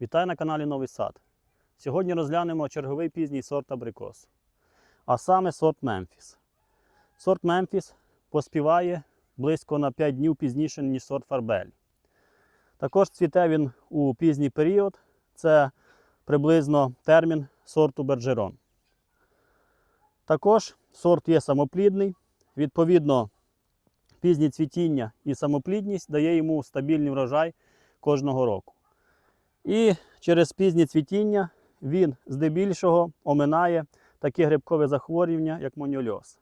Вітаю на каналі Новий Сад. Сьогодні розглянемо черговий пізній сорт абрикос, а саме сорт Мемфіс. Сорт Мемфіс поспіває близько на 5 днів пізніше, ніж сорт Фарбель. Також цвіте він у пізній період, це приблизно термін сорту Бержерон. Також сорт є самоплідний, відповідно, пізнє цвітіння і самоплідність дає йому стабільний врожай кожного року. І через пізнє цвітіння він здебільшого оминає такі грибкові захворювання, як моньольоз.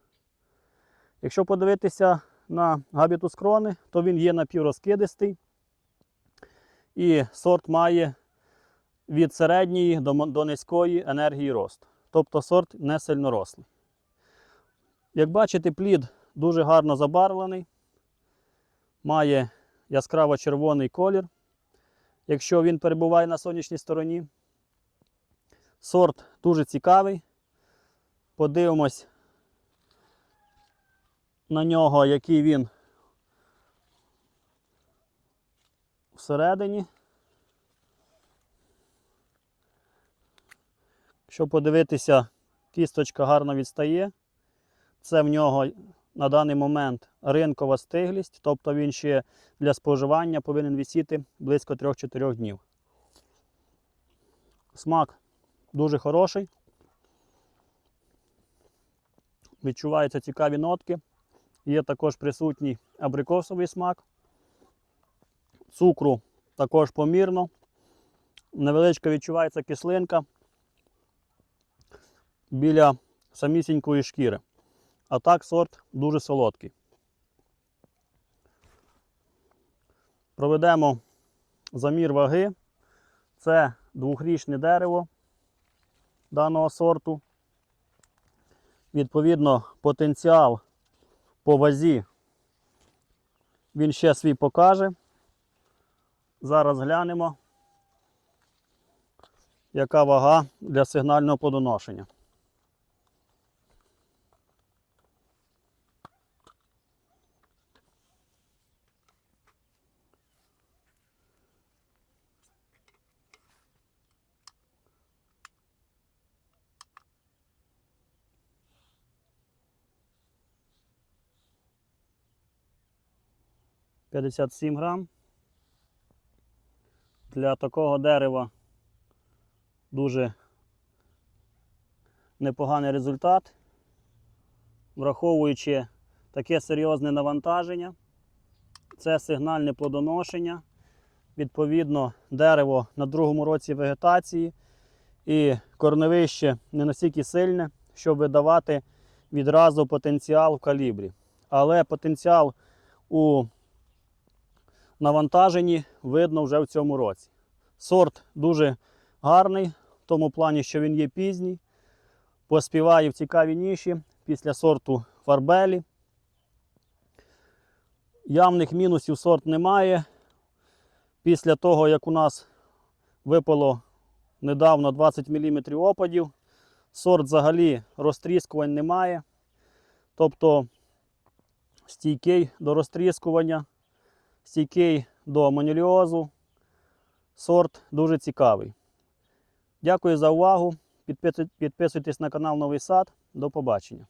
Якщо подивитися на габітус крони, то він є напіврозкидистий і сорт має від середньої до низької енергії росту. Тобто сорт не сильно рослий. Як бачите, плід дуже гарно забарвлений, має яскраво червоний колір якщо він перебуває на сонячній стороні. Сорт дуже цікавий. Подивимось на нього, який він всередині. Якщо подивитися, кісточка гарно відстає. Це в нього на даний момент ринкова стиглість, тобто він ще для споживання повинен висіти близько 3-4 днів. Смак дуже хороший. Відчуваються цікаві нотки. Є також присутній абрикосовий смак. Цукру також помірно. Невеличка відчувається кислинка біля самісінької шкіри. А так сорт дуже солодкий. Проведемо замір ваги. Це двохрічне дерево даного сорту. Відповідно, потенціал по вазі він ще свій покаже. Зараз глянемо, яка вага для сигнального плодоношення. – 57 грам. Для такого дерева дуже непоганий результат, враховуючи таке серйозне навантаження, це сигнальне плодоношення. Відповідно, дерево на другому році вегетації і корневище не настільки сильне, щоб видавати відразу потенціал в калібрі. Але потенціал у навантаженні видно вже в цьому році. Сорт дуже гарний, в тому плані, що він є пізній, поспіває в цікаві ніші після сорту фарбелі. Явних мінусів сорт немає. Після того, як у нас випало недавно 20 мм опадів, сорт взагалі розтріскувань немає. Тобто стійкий до розтріскування, стійкий до маніліозу. Сорт дуже цікавий. Дякую за увагу. Підписуйтесь на канал Новий Сад. До побачення.